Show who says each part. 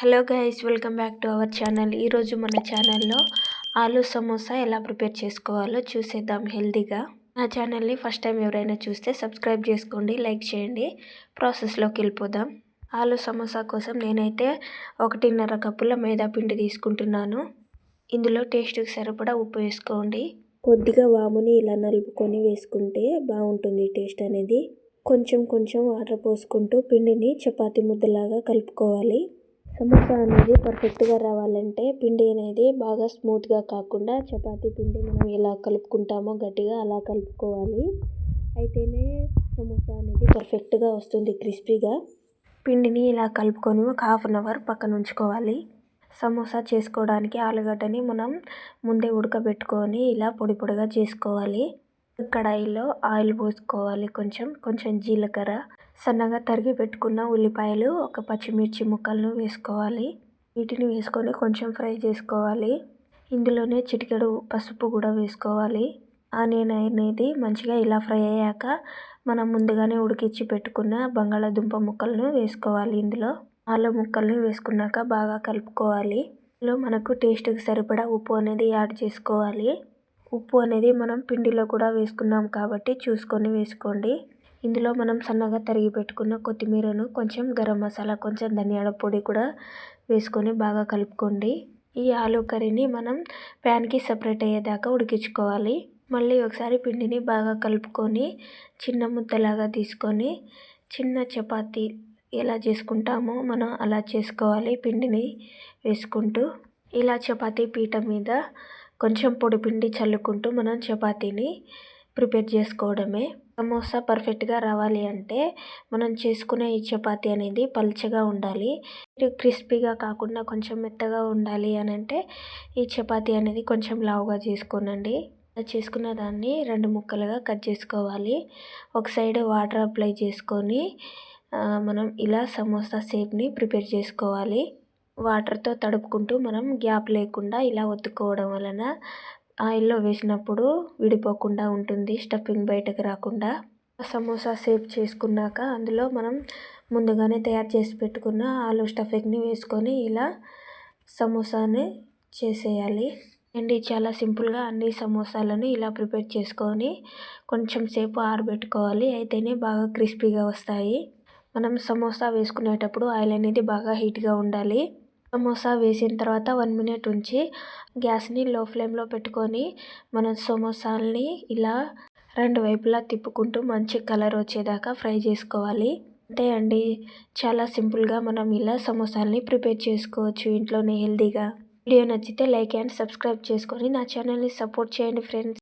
Speaker 1: Hello guys welcome back to our channel. ఈరోజు మన ఛానల్లో ఆలు సమోసా ఎలా ప్రిపేర్ చేసుకోవాలో చూసేద్దాం హెల్తీగా నా ఛానల్ని ఫస్ట్ టైం ఎవరైనా చూస్తే సబ్స్క్రైబ్ చేసుకోండి లైక్ చేయండి. ప్రాసెస్లోకి వెళ్ళిపోదాం. ఆలు సమోసా కోసం నేనైతే ఒకటిన్నర కప్పుల మైదాపిండి తీసుకుంటున్నాను. ఇందులో టేస్ట్కి సరిపడా ఉప్పు వేసుకోండి. కొద్దిగా వాముని ఇలా నలుపుకొని వేసుకుంటే బాగుంటుంది టేస్ట్ అనేది. కొంచెం కొంచెం వాటర్ పోసుకుంటూ పిండిని చపాతి ముద్దలాగా కలుపుకోవాలి. సమోసా అనేది పర్ఫెక్ట్గా రావాలంటే పిండి అనేది బాగా స్మూత్గా కాకుండా చపాతీ పిండి మనం ఎలా కలుపుకుంటామో గట్టిగా అలా కలుపుకోవాలి. అయితేనే సమోసా అనేది పర్ఫెక్ట్గా వస్తుంది క్రిస్పీగా పిండిని ఇలా కలుపుకొని ఒక హాఫ్ అన్ అవర్ పక్కన ఉంచుకోవాలి. సమోసా చేసుకోవడానికి ఆలుగడ్డని మనం ముందే ఉడకబెట్టుకొని ఇలా పొడి పొడిగా చేసుకోవాలి. కడాయిలో ఆయిల్ పోసుకోవాలి కొంచెం కొంచెం జీలకర్ర సన్నగా తరిగి పెట్టుకున్న ఉల్లిపాయలు ఒక పచ్చిమిర్చి ముక్కలను వేసుకోవాలి. వీటిని వేసుకొని కొంచెం ఫ్రై చేసుకోవాలి. ఇందులోనే చిటికెడు పసుపు కూడా వేసుకోవాలి. ఆనియన్ అనేది మంచిగా ఇలా ఫ్రై అయ్యాక మనం ముందుగానే ఉడికించి పెట్టుకున్న బంగాళాదుంప ముక్కలను వేసుకోవాలి ఇందులో. ఆలు ముక్కల్ని వేసుకున్నాక బాగా కలుపుకోవాలి. ఇందులో మనకు టేస్ట్కి సరిపడా ఉప్పు అనేది యాడ్ చేసుకోవాలి. ఉప్పు అనేది మనం పిండిలో కూడా వేసుకున్నాం కాబట్టి చూసుకొని వేసుకోండి. ఇందులో మనం సన్నగా తరిగి పెట్టుకున్న కొత్తిమీరను కొంచెం గరం మసాలా కొంచెం ధనియాల పొడి కూడా వేసుకొని బాగా కలుపుకోండి. ఈ ఆలు కర్రీని మనం ప్యాన్కి సపరేట్ అయ్యేదాకా ఉడికించుకోవాలి. మళ్ళీ ఒకసారి పిండిని బాగా కలుపుకొని చిన్న ముద్దలాగా తీసుకొని చిన్న చపాతీ ఎలా చేసుకుంటామో మనం అలా చేసుకోవాలి పిండిని వేసుకుంటూ. ఇలా చపాతీ పీట మీద కొంచెం పొడి పిండి చల్లుకుంటూ మనం చపాతీని ప్రిపేర్ చేసుకోవడమే. సమోసా పర్ఫెక్ట్గా రావాలి అంటే మనం చేసుకునే ఈ చపాతీ అనేది పలుచగా ఉండాలి. క్రిస్పీగా కాకుండా కొంచెం మెత్తగా ఉండాలి అని అంటే ఈ చపాతీ అనేది కొంచెం లావుగా చేసుకోనండి. చేసుకున్న దాన్ని రెండు ముక్కలుగా కట్ చేసుకోవాలి. ఒక సైడ్ వాటర్ అప్లై చేసుకొని మనం ఇలా సమోసా షేప్ని ప్రిపేర్ చేసుకోవాలి. వాటర్తో తడుపుకుంటూ మనం గ్యాప్ లేకుండా ఇలా ఒత్తుకోవడం వలన ఆయిల్లో వేసినప్పుడు విడిపోకుండా ఉంటుంది స్టఫింగ్ బయటకు రాకుండా. సమోసా షేప్ చేసుకున్నాక అందులో మనం ముందుగానే తయారు చేసి పెట్టుకున్న ఆలు స్టఫింగ్ని వేసుకొని ఇలా సమోసాని చేసేయాలి. అండ్ చాలా సింపుల్గా అన్ని సమోసాలను ఇలా ప్రిపేర్ చేసుకొని కొంచెం సేపు ఆరబెట్టుకోవాలి. అయితేనే బాగా క్రిస్పీగా వస్తాయి. మనం సమోసా వేసుకునేటప్పుడు ఆయిల్ అనేది బాగా హీట్గా ఉండాలి. సమోసా వేసిన తర్వాత వన్ మినిట్ ఉంచి గ్యాస్ని లో ఫ్లేమ్లో పెట్టుకొని మనం సమోసాల్ని ఇలా రెండు వైపులా తిప్పుకుంటూ మంచి కలర్ వచ్చేదాకా ఫ్రై చేసుకోవాలి. అంతే అండి. చాలా సింపుల్గా మనం ఇలా సమోసాల్ని ప్రిపేర్ చేసుకోవచ్చు ఇంట్లోనే హెల్తీగా. వీడియో నచ్చితే లైక్ అండ్ సబ్స్క్రైబ్ చేసుకొని నా ఛానల్ని సపోర్ట్ చేయండి ఫ్రెండ్స్.